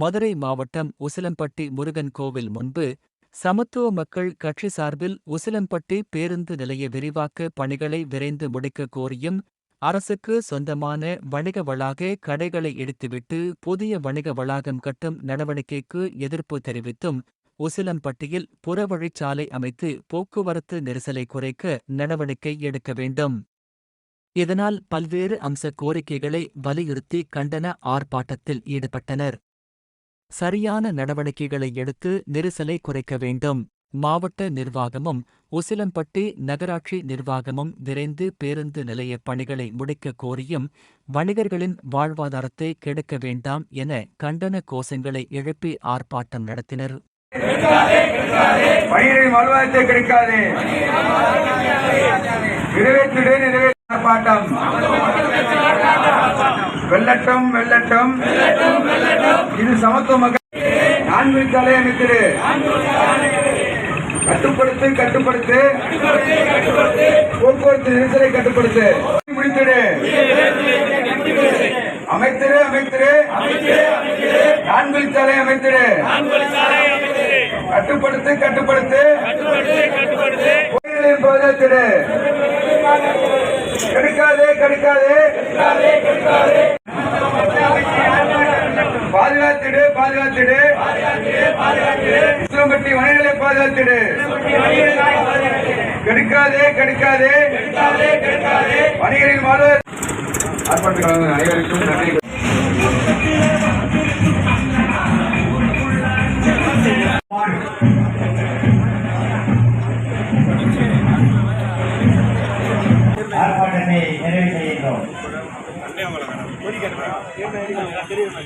மதுரை மாவட்டம் உசிலம்பட்டி முருகன் கோவில் முன்பு சமத்துவ மக்கள் கட்சி சார்பில் உசிலம்பட்டி பேருந்து நிலைய விரிவாக்க பணிகளை விரைந்து முடிக்க கோரியும் அரசுக்கு சொந்தமான வணிக வளாக கடைகளை இடித்துவிட்டு புதிய வணிக வளாகம் கட்டும் நடவடிக்கைக்கு எதிர்ப்பு தெரிவித்தும் உசிலம்பட்டியில் புறவழிச்சாலை அமைத்து போக்குவரத்து நெரிசலை குறைக்க நடவடிக்கை எடுக்க வேண்டும். இதனால் பல்வேறு அம்ச கோரிக்கைகளை வலியுறுத்தி கண்டன ஆர்ப்பாட்டத்தில் ஈடுபட்டனர். சரியான நடவடிக்கைகளை எடுத்து நெரிசலை குறைக்க வேண்டும். மாவட்ட நிர்வாகமும் உசிலம்பட்டி நகராட்சி நிர்வாகமும் விரைந்து பேருந்து நிலைய பணிகளை முடிக்க கோரியும் வணிகர்களின் வாழ்வாதாரத்தை கெடுக்க வேண்டாம் என கண்டன கோஷங்களை எழுப்பி ஆர்ப்பாட்டம் நடத்தினர். பணிகளின் நிறைவேற்ற ஆர்ப்பாட்டம். வெள்ளட்டம் வெள்ளட்டம் இது சமத்துவ மக்கள். நான்கு தலை அமைத்திரு கட்டுப்படுத்து கட்டுப்படுத்து. போக்குவரத்து நெரிசலை கட்டுப்படுத்து. முடித்திடு அமைத்திரு அமைத்திரு. நான்கு தலை அமைத்திரு. கட்டுப்படுத்து கட்டுப்படுத்து. கோயில்களின் பாதுகாத்திடு கெடுக்காதே கெடுக்காதே. பாதுகாத்திடு பாதுகாத்திடு. விஸ்வம்பட்டி வணிகளை பாதுகாத்திடு. கெடுக்காதே கெடுக்காதே. வணிகரின் வாழ்வு ஆர்ப்பாட்டத்தில் அனைவருக்கும் நன்றி. கொடி கட்டுறேன் தெரியுமா